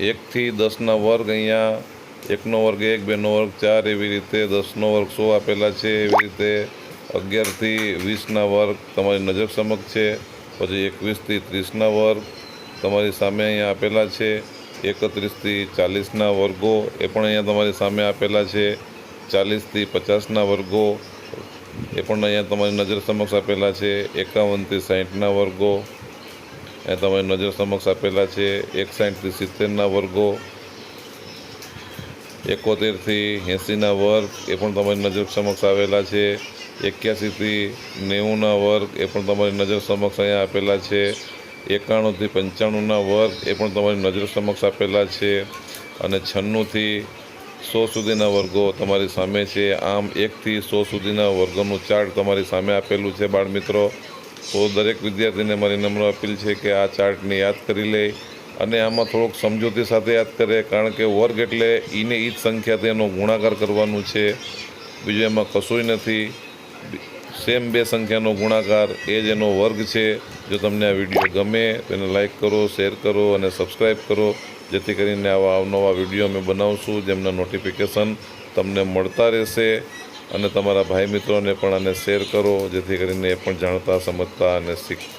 એકથી દસના વર્ગ અહીંયા, એકનો વર્ગ એક, બેનો વર્ગ ચાર, એવી રીતે દસનો વર્ગ સો આપેલા છે, એવી રીતે અગિયારથી વીસના વર્ગ તમારી નજર સમક્ષ છે, પછી એકવીસથી ત્રીસના વર્ગ તમારી સામે અહીંયા આપેલા છે, એકત્રીસથી ચાલીસના વર્ગો એ પણ અહીંયા તમારી સામે આપેલા છે, ચાલીસથી પચાસના વર્ગો એ પણ અહીંયા તમારી નજર સમક્ષ આપેલા છે, એકાવનથી સાહીઠના વર્ગો એ તમારી નજર સમક્ષ આપેલા છે એકસાઠથી સિત્તેરના વર્ગો એકોતેરથી એંસીના વર્ગ, એ પણ તમારી નજર સમક્ષ આવેલા છે. એક્યાસીથી નેવુંના વર્ગ, એ પણ તમારી નજર સમક્ષ અહીંયા આપેલા છે. એકાણુંથી પંચાણુંના વર્ગ, એ પણ તમારી નજર સમક્ષ આપેલા છે. અને છન્નુંથી સો સુધીના વર્ગો તમારી સામે છે. આમ એકથી સો સુધીના વર્ગોનું ચાર્ટ તમારી સામે આપેલું છે બાળમિત્રો તો દરેક વિદ્યાર્થીને મારી નમ્ર અપીલ છે કે આ ચાર્ટને યાદ કરી લે અને આમાં થોડોક સમજૂતી સાથે યાદ કરે, કારણ કે વર્ગ એટલે ઈને ઈ જ સંખ્યાથી એનો ગુણાકાર કરવાનું છે. બીજું એમાં કશું નથી. સેમ બે સંખ્યાનો ગુણાકાર, એ જ એનો વર્ગ છે. જો તમને આ વીડિયો ગમે તેને લાઇક કરો, શેર કરો અને સબસ્ક્રાઈબ કરો. જેથી કરીને આવા અવનવા વીડિયો અમે બનાવશું, જેમના નોટિફિકેશન તમને મળતા રહેશે. અને તમારા ભાઈ મિત્રોને પણ આને શેર કરો, જેથી કરીને એ પણ જાણતા, સમજતા અને શીખતા